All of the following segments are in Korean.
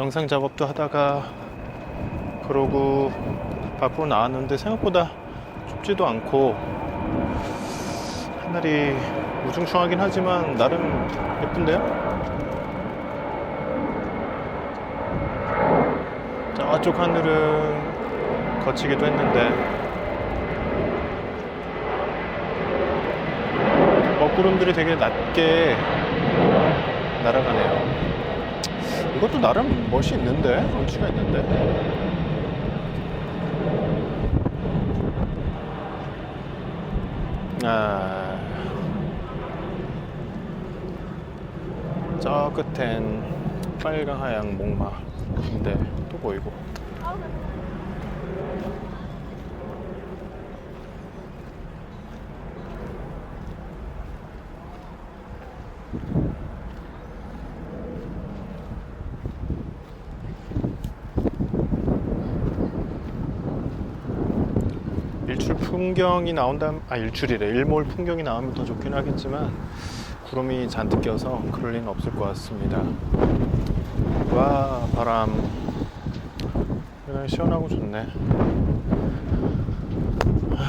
영상 작업도 하다가 그러고 밖으로 나왔는데 생각보다 춥지도 않고 하늘이 우중충하긴 하지만 나름 예쁜데요? 저쪽 하늘은 거치기도 했는데 먹구름들이 되게 낮게 날아가네요. 이것도 나름 멋이 있는데? 운치가 있는데? 아, 저 끝엔 빨강 하양 목마. 근데 또 보이고 일출 풍경이 나온다면 아 일출이래. 일몰 풍경이 나오면 더 좋긴 하겠지만 구름이 잔뜩 껴서 그럴 리는 없을 것 같습니다. 와 바람. 그냥 시원하고 좋네. 하,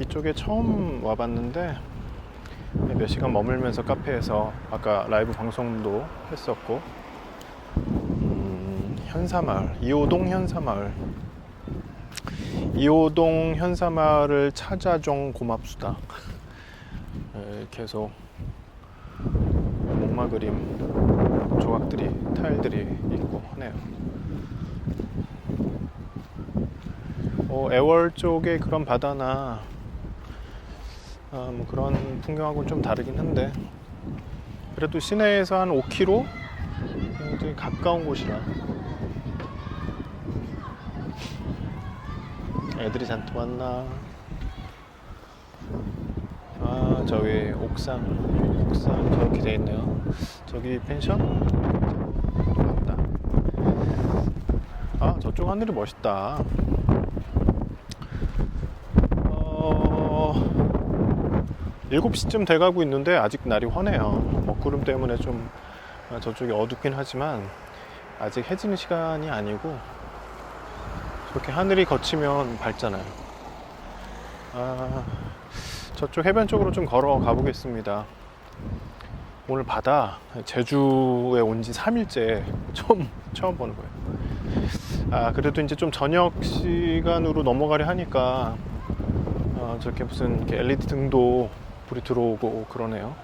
이쪽에 처음 와봤는데 몇 시간 머물면서 카페에서 아까 라이브 방송도 했었고 음, 현사마을 이호동 현사마을 이호동 현사마을을 찾아종 고맙수다. 에, 계속 목마 그림 조각들이 타일들이 있고 하네요. 어, 애월 쪽의 그런 바다나 아, 뭐 그런 풍경하고는 좀 다르긴 한데 그래도 시내에서 한 5km 굉장히 가까운 곳이라 애들이 잔뜩 왔나? 아 저기 옥상 옥상 저렇게 돼 있네요. 저기 펜션? 맞다. 아 저쪽 하늘이 멋있다. 어 7시쯤 돼가고 있는데 아직 날이 환해요. 먹구름 때문에 좀 아, 저쪽이 어둡긴 하지만 아직 해지는 시간이 아니고 저렇게 하늘이 거치면 밝잖아요. 아, 저쪽 해변 쪽으로 좀 걸어 가 보겠습니다. 오늘 바다 제주에 온 지 3일째 처음 처음 보는 거예요. 아 그래도 이제 좀 저녁 시간으로 넘어가려 하니까 어, 저렇게 무슨 이렇게 LED 등도 불이 들어오고 그러네요.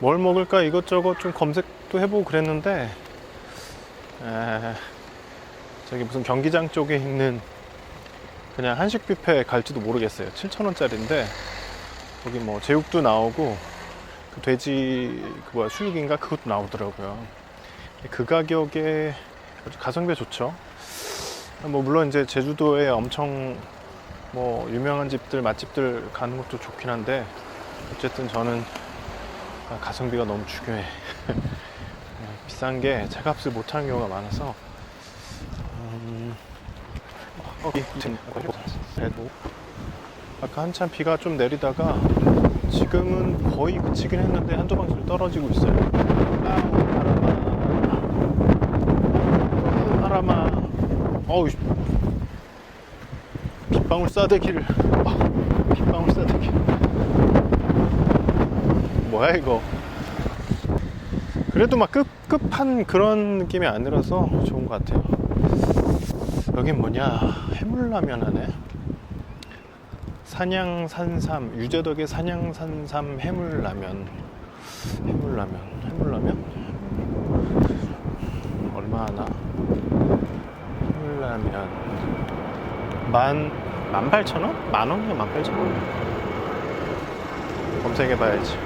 뭘 먹을까 이것저것 좀 검색도 해보고 그랬는데 에, 저기 무슨 경기장 쪽에 있는 그냥 한식 뷔페 갈지도 모르겠어요. 7,000원짜리인데 거기 뭐 제육도 나오고 그 돼지 그 뭐야 수육인가 그것도 나오더라고요. 그 가격에 가성비 좋죠. 뭐 물론 이제 제주도에 엄청 뭐 유명한 집들 맛집들 가는 것도 좋긴 한데 어쨌든 저는 아, 가성비가 너무 중요해. 비싼 게 제값을 못하는 경우가 많아서 음, 어, 이 등, 그래도 아까 한참 비가 좀 내리다가 지금은 거의 그치긴 했는데 한두 방울 떨어지고 있어요. 아, 바람아. 바람아. 어우, 씨. 빗방울 싸대기를. 아, 빗방울 싸대기. 뭐야, 이거. 그래도 막 급, 급한 그런 느낌이 아니라서 좋은 것 같아요. 여긴 뭐냐? 해물라면 하네. 산양산삼 유재덕의 산양산삼 해물라면. 해물라면 해물라면? 얼마 하나? 해물라면. 만 만팔천 원? 만 원이야 만팔천 원? 검색해 봐야지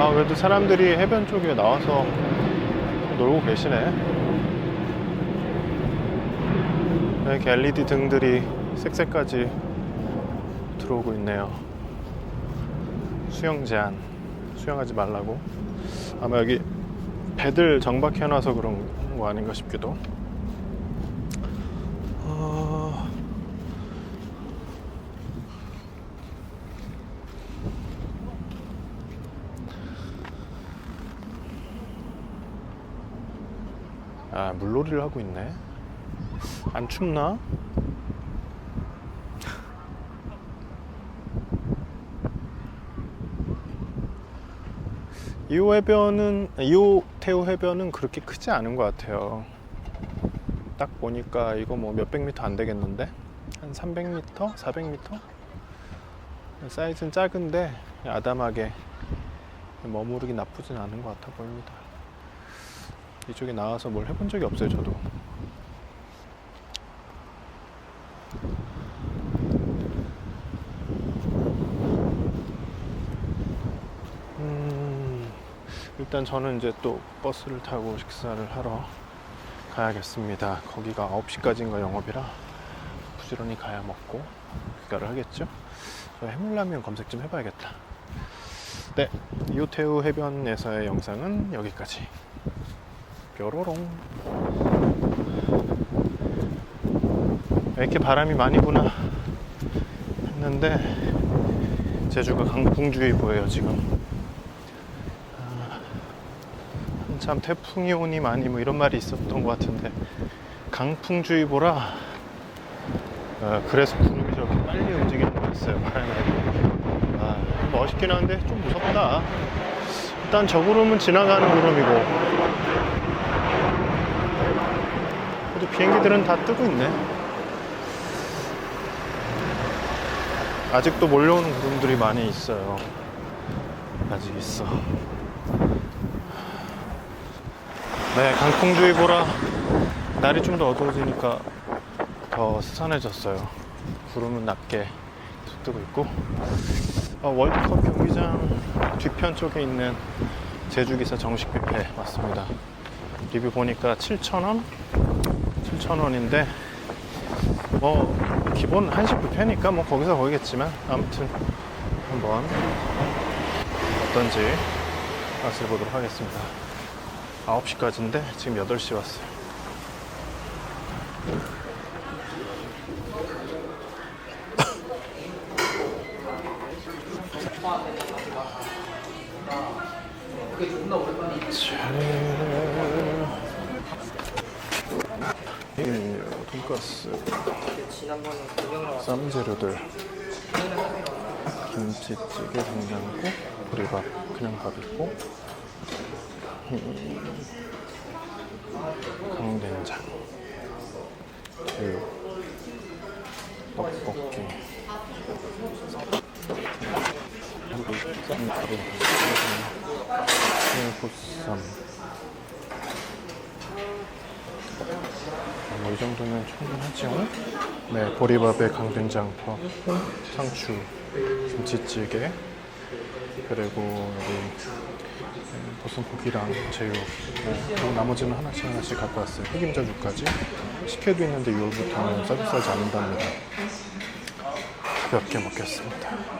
아 그래도 사람들이 해변 쪽에 나와서 놀고 계시네. 이렇게 LED 등들이 색색까지 들어오고 있네요. 수영 제한 수영하지 말라고. 아마 여기 배들 정박해 놔서 그런 거 아닌가 싶기도 아 물놀이를 하고 있네. 안 춥나? 이호 해변은 이호 태우 해변은 그렇게 크지 않은 것 같아요. 딱 보니까 이거 뭐 몇백 미터 안 되겠는데 한 300m, 400m 사이즈는 작은데 아담하게 머무르기 나쁘진 않은 것 같아 보입니다. 이쪽에 나와서 뭘 해본 적이 없어요, 저도. 음, 일단 저는 이제 또 버스를 타고 식사를 하러 가야겠습니다. 거기가 9시까지인가 영업이라 부지런히 가야 먹고 귀가를 하겠죠. 저 해물라면 검색 좀 해봐야겠다. 네, 이호테우 해변에서의 영상은 여기까지. 뾰로롱. 왜 이렇게 바람이 많이 부나 했는데 제주가 강풍주의보예요 지금. 아, 한참 태풍이 오니 많이 뭐 이런 말이 있었던 것 같은데 강풍주의보라 어, 그래서 구름이 저렇게 빨리 움직이는 거였어요 바람이 아, 멋있긴 한데 좀 무섭다 일단 저 구름은 지나가는 구름이고 그래도 비행기들은 다 뜨고 있네 아직도 몰려오는 구름들이 많이 있어요 아직 있어 네 강풍주의보라 날이 좀 더 어두워지니까 더 스산해졌어요. 구름은 낮게 뜨고 있고 어, 월드컵 경기장 뒤편 쪽에 있는 제주기사 정식 뷔페 맞습니다. 리뷰 보니까 7,000원? 7,000원인데 뭐 기본 한식 뷔페니까 뭐 거기서 거기겠지만 아무튼 한번 어떤지 맛을 보도록 하겠습니다. 9시까지인데 지금 8시 왔어요. 예, 돈가스, 지난번에 구경을 쌈재료들, 김치찌개, 된장국, 보리밥, 그냥 밥 있고, 음, 강된장, 제육, 떡볶이, 쌈가루, 보쌈. 뭐 이 정도면 충분하죠? 네, 보리밥에 강된장밥, 상추, 김치찌개, 그리고 여기 음, 보쌈 고기랑 제육, 뭐 나머지는 하나씩 하나씩 갖고 왔어요. 흑임자주까지 식혜도 있는데 6월부터는 서비스하지 않는답니다. 가볍게 먹겠습니다.